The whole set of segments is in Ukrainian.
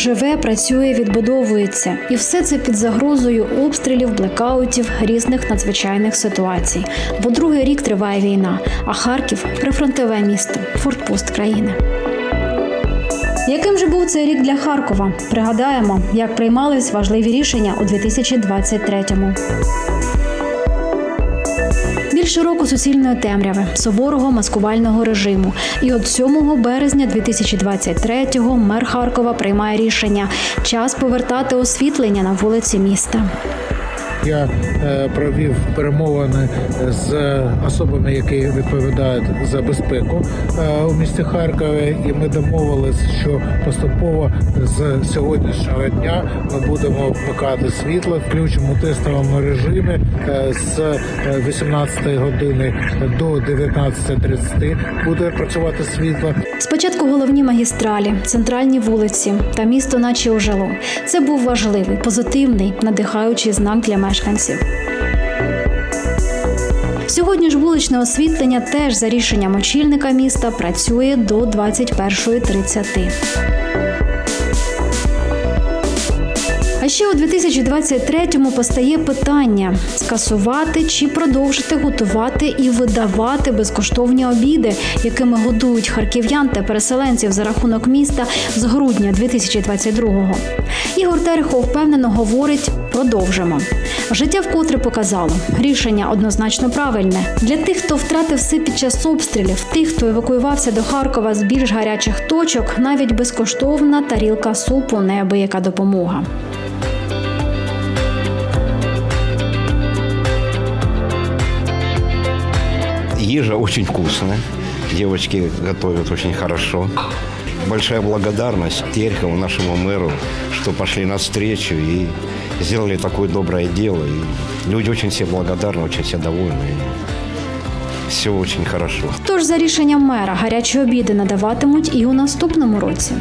живе, працює, відбудовується, і все це під загрозою обстрілів, блекаутів, різних надзвичайних ситуацій. Бо другий рік триває війна, а Харків прифронтове місто, фортпост країни. Яким же був цей рік для Харкова? Пригадаємо, як приймались важливі рішення у 2023-му. Більше року суцільної темряви, суворого маскувального режиму. І от 7 березня 2023-го мер Харкова приймає рішення час повертати освітлення на вулиці міста. Я е, провів перемовини з особами, які відповідають за безпеку е, у місті Харкові, і ми домовились, що поступово з сьогоднішнього дня ми будемо вмикати світло, включимо у тестовому режимі е, з 18 години до 19.30 буде працювати світло. Спочатку головні магістралі, центральні вулиці та місто, наче ожило. Це був важливий, позитивний, надихаючий знак для мешканців. Сьогодні ж вуличне освітлення теж за рішенням очільника міста працює до 21.30. А ще у 2023-му постає питання: скасувати чи продовжити готувати і видавати безкоштовні обіди, якими годують харків'ян та переселенців за рахунок міста з грудня 2022-го. Ігор Терехов впевнено говорить: продовжимо. Життя вкотре показало рішення однозначно правильне для тих, хто втратив все під час обстрілів, тих, хто евакуювався до Харкова з більш гарячих точок, навіть безкоштовна тарілка супу неабияка допомога. Ежа очень вкусная. Девочки готовят очень хорошо. Большая благодарность Терехову, нашему мэру, что пошли навстречу и сделали такое доброе дело. И люди очень все благодарны, очень все довольны. Все очень хорошо. Тож за рішенням мера гарячі обіди надаватимуть і у наступному році.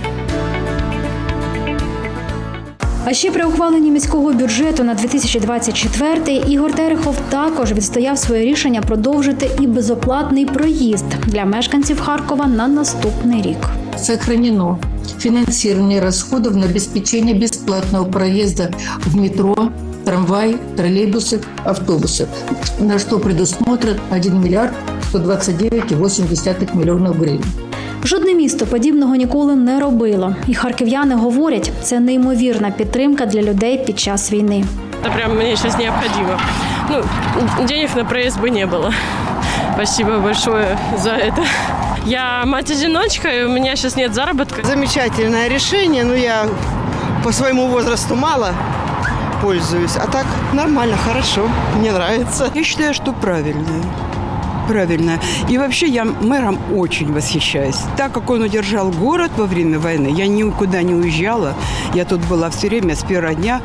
А ще при ухваленні міського бюджету на 2024 Ігор Терехов також відстояв своє рішення продовжити і безоплатний проїзд для мешканців Харкова на наступний рік сохранено финансирование расходов на обеспечение бесплатного проезда в метро, трамвай, троллейбусы, автобусы, на что предусмотрен 1 миллиард 129,8 миллионов гривен. Жодне місто подібного ніколи не робило, і харків'яни говорять, це неймовірна підтримка для людей під час війни. Это прям мне сейчас необходимо. Ну, денег на проезд бы не было. Спасибо большое за это. Я мать-одиночка, и у меня сейчас нет заработка. Замечательное решение, но я по своему возрасту мало пользуюсь. А так нормально, хорошо, мне нравится. Я считаю, что правильное. Правильно. И вообще я мэром очень восхищаюсь. Так как он удержал город во время войны, я никуда не уезжала. Я тут была все время с первого дня.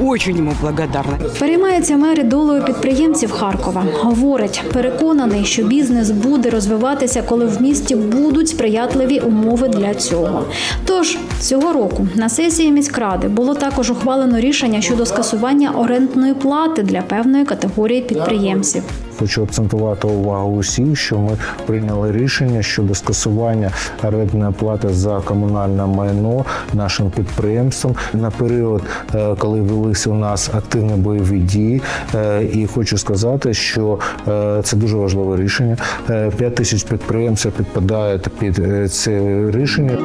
Очень ему благодарна. Переймається мер і долею підприємців Харкова. Говорить, переконаний, що бізнес буде розвиватися, коли в місті будуть сприятливі умови для цього. Тож цього року на сесії міськради було також ухвалено рішення щодо скасування орендної плати для певної категорії підприємців. Хочу акцентувати увагу усіх, що ми прийняли рішення щодо скасування орендної плати за комунальне майно нашим підприємствам на період, е, коли велися у нас активні бойові дії. Е, І хочу сказати, що е, це дуже важливе рішення. 5 тисяч підприємців підпадають під це рішення.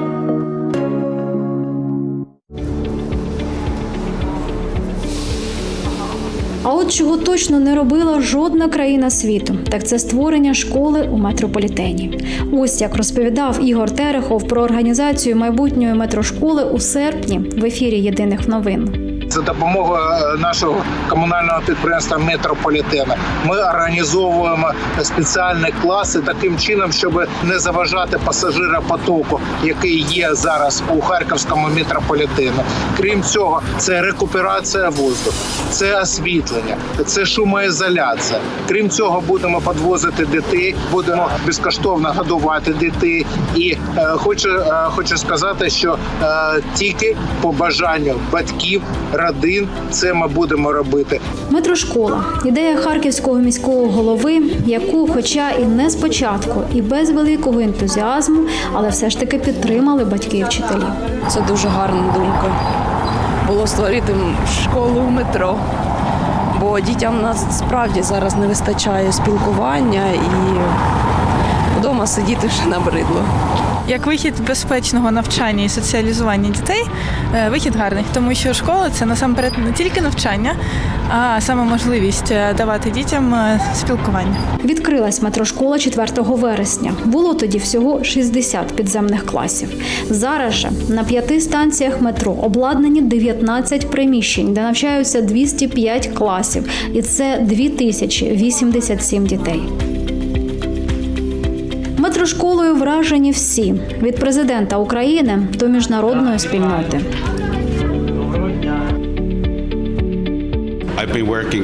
А от чого точно не робила жодна країна світу, так це створення школи у метрополітені. Ось як розповідав Ігор Терехов про організацію майбутньої метрошколи у серпні в ефірі Єдиних новин. За допомогою е, нашого комунального підприємства Метрополітена ми організовуємо спеціальні класи таким чином, щоб не заважати пасажиропотоку, який є зараз у харківському метрополітену. Крім цього, це рекуперація воздуху, це освітлення, це шумоізоляція. Крім цього, будемо підвозити дітей, будемо безкоштовно годувати дітей. І е, хочу, е, хочу сказати, що е, тільки по бажанню батьків номер один. Це ми будемо робити. Метрошкола ідея харківського міського голови, яку, хоча і не спочатку, і без великого ентузіазму, але все ж таки підтримали батьки і вчителі. Це дуже гарна думка. Було створити школу в метро. Бо дітям нас справді зараз не вистачає спілкування і вдома сидіти вже набридло. Як вихід безпечного навчання і соціалізування дітей, е, вихід гарний, тому що школа це насамперед не тільки навчання, а саме можливість е, давати дітям е, спілкування. Відкрилась метрошкола 4 вересня. Було тоді всього 60 підземних класів. Зараз же на п'яти станціях метро обладнані 19 приміщень, де навчаються 205 класів, і це 2087 дітей. Метрошколою вражені всі від президента України до міжнародної спільноти.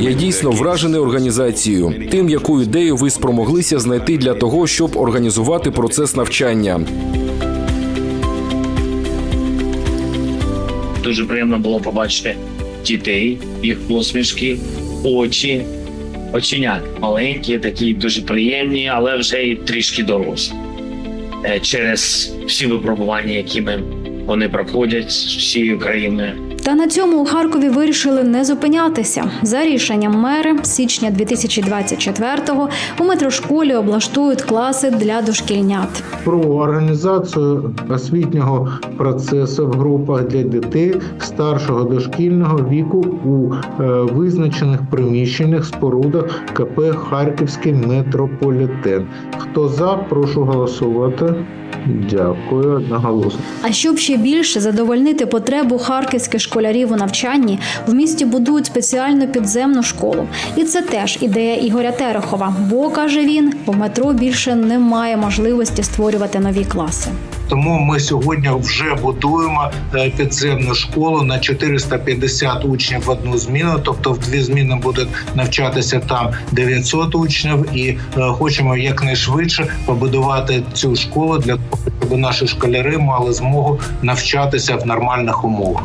Я дійсно вражений організацією, тим, яку ідею ви спромоглися знайти для того, щоб організувати процес навчання. Дуже приємно було побачити дітей, їх посмішки, очі, оченят маленькі, такі дуже приємні, але вже і трішки дорослі. Е, Через всі випробування, якими вони проходять з всією країною. Та на цьому у Харкові вирішили не зупинятися. За рішенням мери з січня 2024-го у метрошколі облаштують класи для дошкільнят. про організацію освітнього процесу в групах для дітей старшого дошкільного віку у е, визначених приміщеннях спорудах КП Харківський метрополітен. Хто за, прошу голосувати. Дякую, одноголосно. А щоб ще більше задовольнити потребу харківських школярів у навчанні, в місті будують спеціальну підземну школу. І це теж ідея Ігоря Терехова. Бо каже він, в метро більше немає можливості створювати нові класи. Тому ми сьогодні вже будуємо е, підземну школу на 450 учнів в одну зміну. Тобто в дві зміни будуть навчатися там 900 учнів, і е, хочемо якнайшвидше побудувати цю школу для того, щоб наші школяри мали змогу навчатися в нормальних умовах.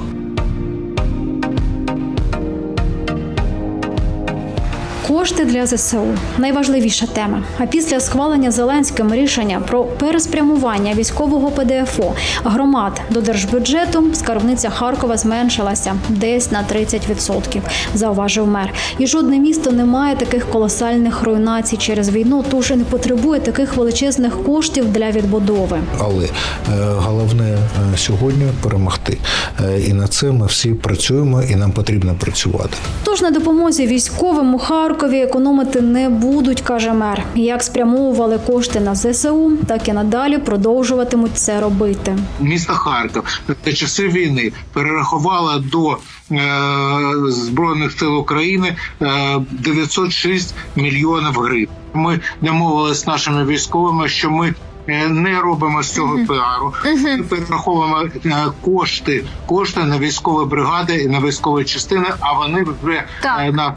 Кошти для ЗСУ найважливіша тема. А після схвалення Зеленським рішення про переспрямування військового ПДФО громад до держбюджету скарбниця Харкова зменшилася десь на 30%, зауважив мер. І жодне місто не має таких колосальних руйнацій через війну, тож і не потребує таких величезних коштів для відбудови. Але е, головне е, сьогодні перемогти. Е, І на це ми всі працюємо, і нам потрібно працювати. Тож на допомозі військовим у Харкові економити не будуть, каже мер. Як спрямовували кошти на ЗСУ, так і надалі продовжуватимуть це робити. Місто Харків за часи війни перерахувало до е, збройних сил України е, 906 мільйонів гривень. Ми домовилися з нашими військовими, що ми. е, Не робимо з цього піару. Ми перераховуємо е, кошти, кошти на військові бригади і на військові частини. А вони вже е, на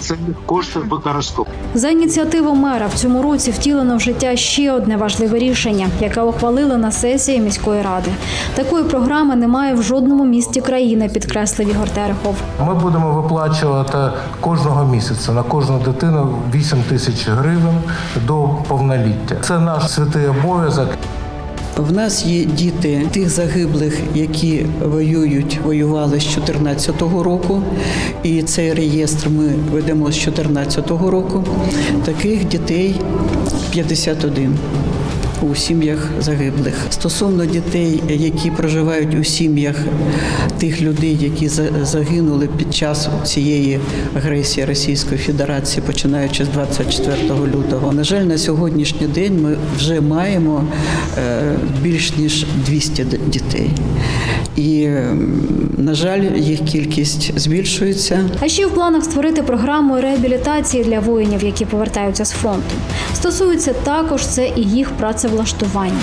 це кошти використовують. За ініціативу мера в цьому році втілено в життя ще одне важливе рішення, яке ухвалили на сесії міської ради. Такої програми немає в жодному місті країни, підкреслив Ігор Терехов. Ми будемо виплачувати кожного місяця на кожну дитину 8 тисяч гривень до повноліття. Це наш святий обов'язок. В нас є діти тих загиблих, які воюють, воювали з 2014 року, і цей реєстр ми ведемо з 2014 року. Таких дітей 51 у сім'ях загиблих. Стосовно дітей, які проживають у сім'ях тих людей, які за- загинули під час цієї агресії Російської Федерації, починаючи з 24 лютого. На жаль, на сьогоднішній день ми вже маємо е, більш ніж 200 дітей. І, на жаль, їх кількість збільшується. А ще в планах створити програму реабілітації для воїнів, які повертаються з фронту. Стосується також це і їх працевлаштування.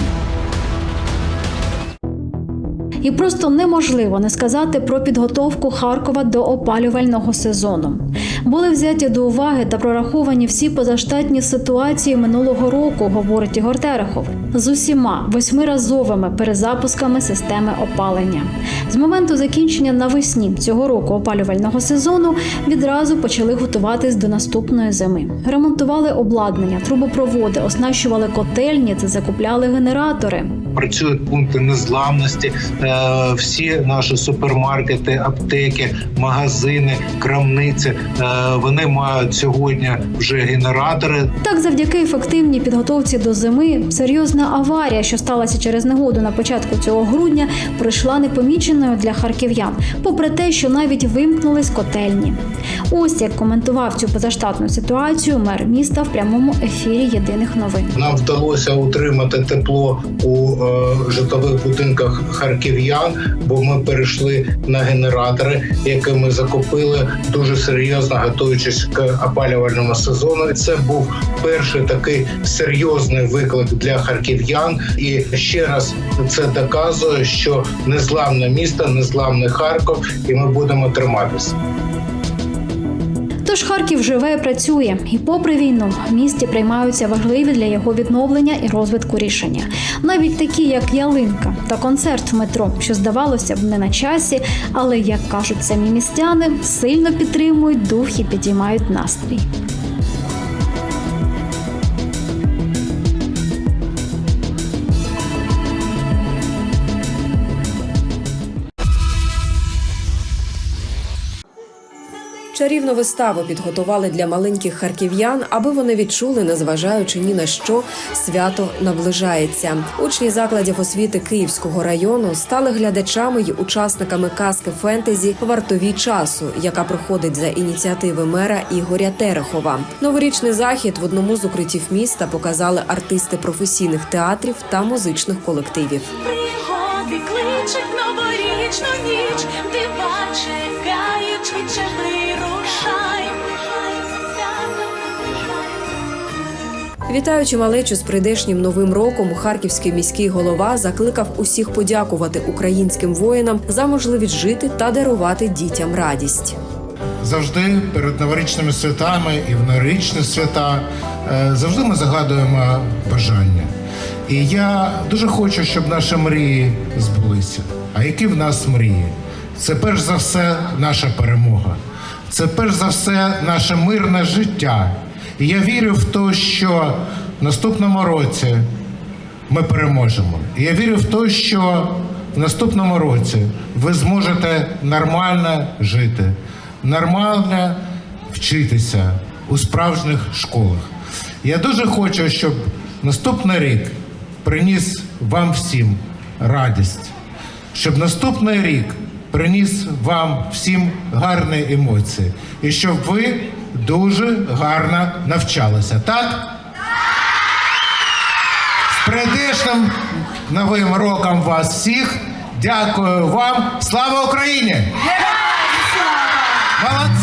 І просто неможливо не сказати про підготовку Харкова до опалювального сезону. Були взяті до уваги та прораховані всі позаштатні ситуації минулого року, говорить Ігор Терехов, з усіма восьмиразовими перезапусками системи опалення. З моменту закінчення навесні цього року опалювального сезону відразу почали готуватись до наступної зими. Ремонтували обладнання, трубопроводи, оснащували котельні та закупляли генератори. Працюють пункти незламності, е, всі наші супермаркети, аптеки, магазини, крамниці. е, Вони мають сьогодні вже генератори. Так, завдяки ефективній підготовці до зими, серйозна аварія, що сталася через негоду на початку цього грудня, пройшла непоміченою для харків'ян, попри те, що навіть вимкнулись котельні. Ось як коментував цю позаштатну ситуацію мер міста в прямому ефірі єдиних новин. Нам вдалося утримати тепло у е, житлових будинках харків'ян, бо ми перейшли на генератори, які ми закупили дуже серйозно, готуючись к опалювальному сезону. Це був перший такий серйозний виклик для харків'ян. І ще раз це доказує, що незламне місто, незламний Харків, і ми будемо триматися. Тож Харків живе і працює, і попри війну в місті приймаються важливі для його відновлення і розвитку рішення, навіть такі, як ялинка та концерт в метро, що здавалося б не на часі, але як кажуть самі містяни, сильно підтримують дух і підіймають настрій. Чарівну виставу підготували для маленьких харків'ян, аби вони відчули, незважаючи ні на що, свято наближається. Учні закладів освіти Київського району стали глядачами й учасниками казки фентезі Вартові часу, яка проходить за ініціативи мера Ігоря Терехова. Новорічний захід в одному з укриттів міста показали артисти професійних театрів та музичних колективів. Пригоди кличуть новорічну ніч, дива чекають, швидше вирушай. Вітаючи малечу з прийдешнім новим роком, харківський міський голова закликав усіх подякувати українським воїнам за можливість жити та дарувати дітям радість. Завжди перед новорічними святами і в новорічні свята е, завжди ми загадуємо бажання. І я дуже хочу, щоб наші мрії збулися. А які в нас мрії? Це перш за все наша перемога. Це перш за все наше мирне життя. І я вірю в те, що в наступному році ми переможемо. І я вірю в те, що в наступному році ви зможете нормально жити, нормально вчитися у справжніх школах. Я дуже хочу, щоб наступний рік приніс вам всім радість, щоб наступний рік приніс вам всім гарні емоції, і щоб ви дуже гарно навчалися. Так? З прийдешним новим роком вас всіх. Дякую вам. Слава Україні! Молодці!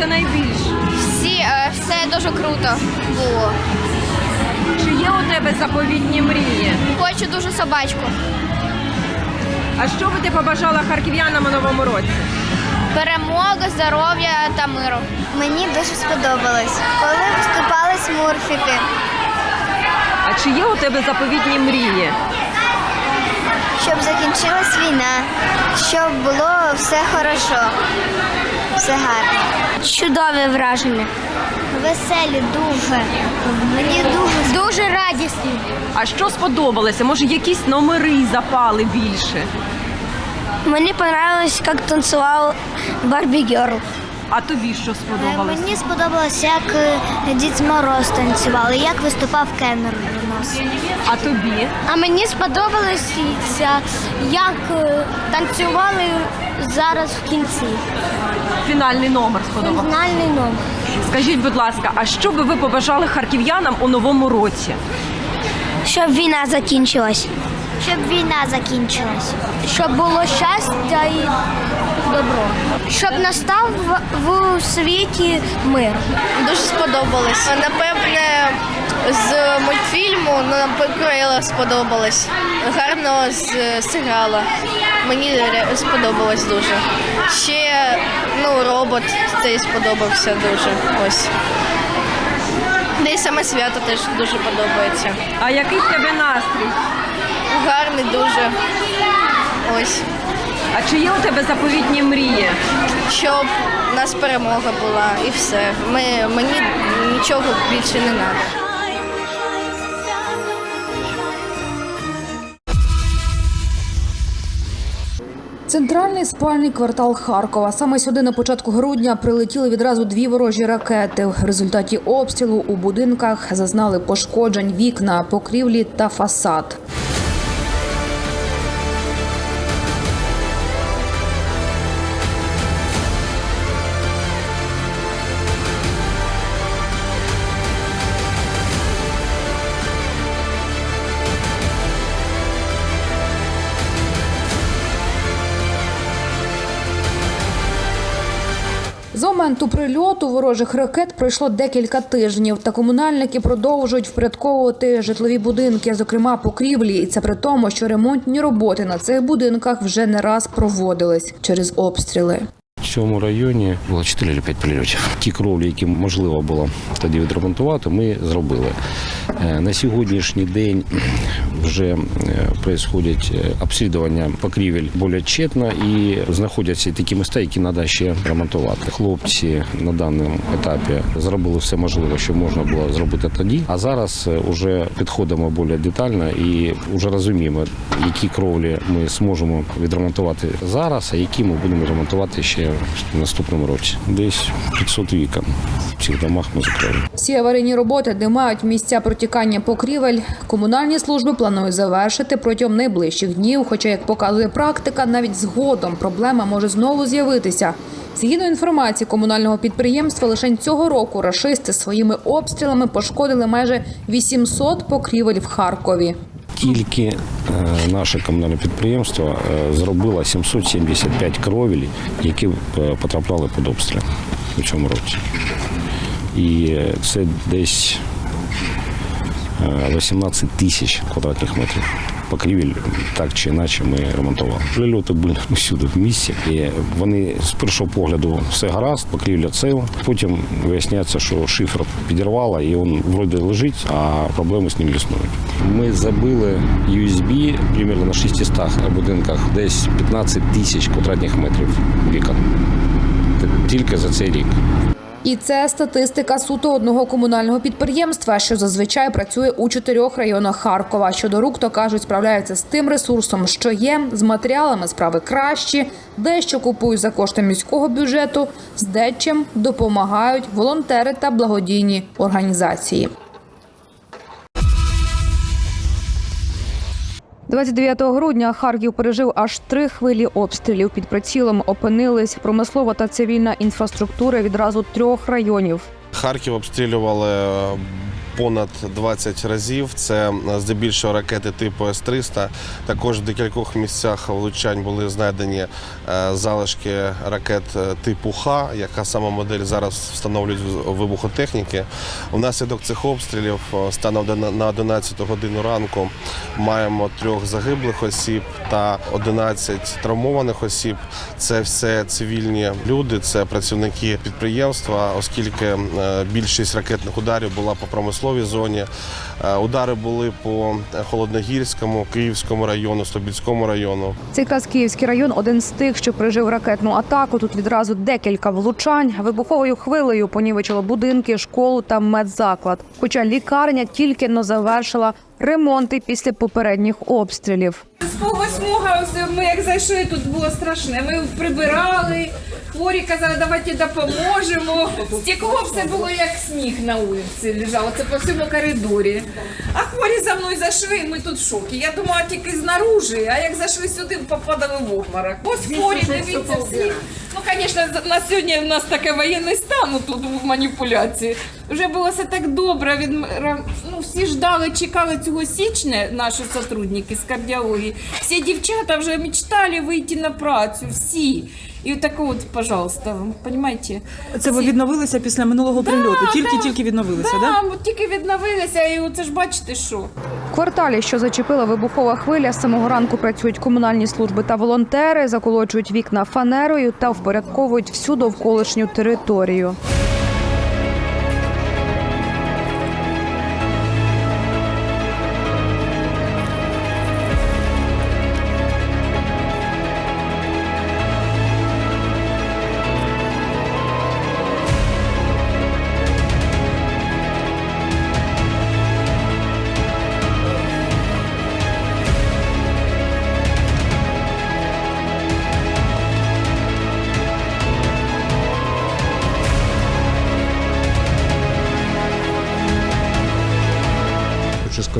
Сподобалося найбільше? Всі, е, все дуже круто було. Чи є у тебе заповітні мрії? Хочу дуже собачку. А що би ти побажала харків'янам у новому році? Перемоги, здоров'я та миру. Мені дуже сподобалось, коли виступали смурфіки. А чи є у тебе заповітні мрії? Щоб закінчилась війна, щоб було все хорошо, все гарно. Чудове враження. Веселі дуже. Мені дуже дуже радісні. А що сподобалося? Може, якісь номери запали більше? Мені подобалось, як танцював Барбі Герл. А тобі що сподобалося? Мені сподобалось, як е, Дід Мороз танцював, і як виступав Кеннер у нас. А тобі? А мені сподобалось, як е, танцювали зараз в кінці. Фінальний номер сподобався. Фінальний номер. Скажіть, будь ласка, а що би ви побажали харків'янам у новому році? Щоб війна закінчилась. Щоб війна закінчилась. Щоб було щастя і добро. Щоб настав в, в світі мир. Дуже сподобалось. Напевне, з мультфільму ну, нам покроїла сподобалось. Гарно з- зіграла. Мені сподобалось дуже. Ще ну, робот цей сподобався дуже. Ось. Да і саме свято теж дуже подобається. А який в тебе настрій? Гарний дуже. Ось. А чи є у тебе заповітні мрії? Щоб у нас перемога була і все. Ми, мені нічого більше не треба. Центральний спальний квартал Харкова. Саме сюди на початку грудня прилетіли відразу дві ворожі ракети. В результаті обстрілу у будинках зазнали пошкоджень вікна, покрівлі та фасад. З моменту прильоту ворожих ракет пройшло декілька тижнів, та комунальники продовжують впорядковувати житлові будинки, зокрема покрівлі. І це при тому, що ремонтні роботи на цих будинках вже не раз проводились через обстріли. Цьому районі було 4 чи 5 прильотів. Ті кровлі, які можливо було тоді відремонтувати, ми зробили. Е, На сьогоднішній день вже відбувають обслідування покрівель більш тщетно і знаходяться такі міста, які треба ще ремонтувати. Хлопці на даному етапі зробили все можливе, що можна було зробити тоді. А зараз вже підходимо більш детально і вже розуміємо, які кровлі ми зможемо відремонтувати зараз, а які ми будемо ремонтувати ще в наступному році. Десь 500 вікон в цих домах ми закрили. Всі аварійні роботи, де мають місця протікання покрівель, комунальні служби планують завершити протягом найближчих днів. Хоча, як показує практика, навіть згодом проблема може знову з'явитися. Згідно інформації комунального підприємства, лише цього року рашисти своїми обстрілами пошкодили майже 800 покрівель в Харкові. Тільки е, наше комунальне підприємство е, зробило 775 кровель, які е, потрапляли під обстріл у цьому році. І це десь е, 18 тисяч квадратних метрів. Покрівель так чи інакше ми ремонтували. Прильоти були всюди в місті. І вони з першого погляду все гаразд, покрівля ціла. Потім виясняється, що шифр підірвало і він вроде лежить, а проблеми з ним існують. Ми забили USB примерно на 600 будинках, десь 15 тисяч квадратних метрів вікон. Тільки за цей рік. І це статистика суто одного комунального підприємства, що зазвичай працює у чотирьох районах Харкова. Щодо рук, то кажуть, справляються з тим ресурсом, що є. З матеріалами справи кращі, дещо купують за кошти міського бюджету, з дечим допомагають волонтери та благодійні організації. 29 грудня Харків пережив аж три хвилі обстрілів. Під прицілом опинились промислова та цивільна інфраструктура відразу трьох районів. Харків обстрілювали е, понад 20 разів. Це е, здебільшого ракети типу С-300. Також в декількох місцях влучань були знайдені е, залишки ракет е, типу Х, яка сама модель зараз встановлюють вибухотехніки. Внаслідок цих обстрілів станом на- на 11 годину ранку маємо трьох загиблих осіб та 11 травмованих осіб. Це все цивільні люди, це працівники підприємства, оскільки більшість ракетних ударів була по промисловій зоні. Е, Удари були по Холодногірському, Київському району, Стобільському району. Цей якраз Київський район один з тих, що пережив ракетну атаку. Тут відразу декілька влучань. Вибуховою хвилею понівечило будинки, школу та медзаклад. Хоча лікарня тільки но завершила ремонти після попередніх обстрілів. З по восьмого ось ми як зайшли, тут було страшне. Ми прибирали, хворі казали, давайте допоможемо. Стекло все було як сніг на вулиці лежало, це по всьому коридорі. А хворі за мною зайшли, і ми тут в шокі. Я думала тільки знаружи, а як зайшли сюди, попадали в обморок. Ось хворі, дивіться, всі Ну, звісно, на сьогодні в нас таке воєнний стан тут в маніпуляції. Вже було все так добре. Від, ну, всі ждали, чекали цього січня, наші сотрудники з кардіології. Всі дівчата вже мечтали вийти на працю, всі. І отаке от, пожалуйста, понимаете? Це ви відновилися після минулого прильоту. Тільки-тільки відновилися, Да, да? тільки відновилися, і оце ж бачите, що. В кварталі, що зачепила вибухова хвиля, з самого ранку працюють комунальні служби та волонтери, заколочують вікна фанерою та впорядковують всю довколишню територію.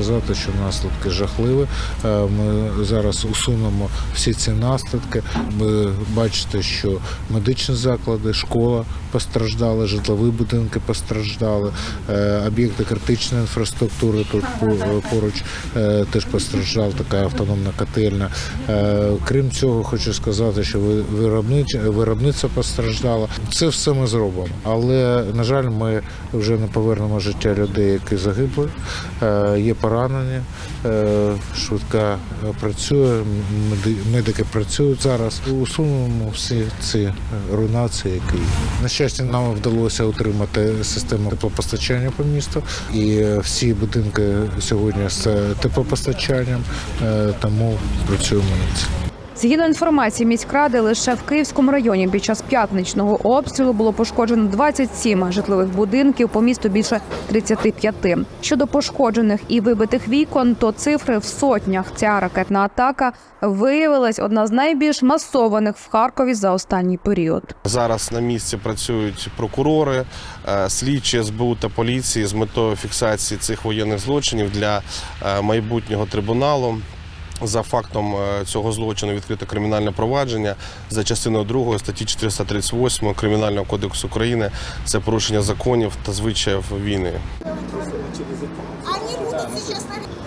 Сказати, що наслідки жахливі. Е, Ми зараз усунемо всі ці наслідки. Ви бачите, що медичні заклади, школа постраждали, житлові будинки постраждали, е, об'єкти критичної інфраструктури тут поруч е, теж постраждала така автономна котельня. Крім цього, хочу сказати, що ви- виробнич- виробництво постраждало. Це все ми зробимо. Але на жаль, ми вже не повернемо життя людей, які загибли. Є поранені, е, швидка працює, медики працюють зараз. Усунемо всі ці руйнації, які на щастя нам вдалося отримати систему теплопостачання по місту, і всі будинки сьогодні з теплопостачанням, е, тому працюємо над цим. Згідно інформації міськради, лише в Київському районі під час п'ятничного обстрілу було пошкоджено 27 житлових будинків, по місту більше 35. Щодо пошкоджених і вибитих вікон, то цифри в сотнях. Ця ракетна атака виявилась одна з найбільш масованих в Харкові за останній період. Зараз на місці працюють прокурори, е, слідчі СБУ та поліції з метою фіксації цих воєнних злочинів для е, майбутнього трибуналу. За фактом е, цього злочину відкрите кримінальне провадження за частиною 2 статті 438 Кримінального кодексу України. Це порушення законів та звичаїв війни. Вони будуть на...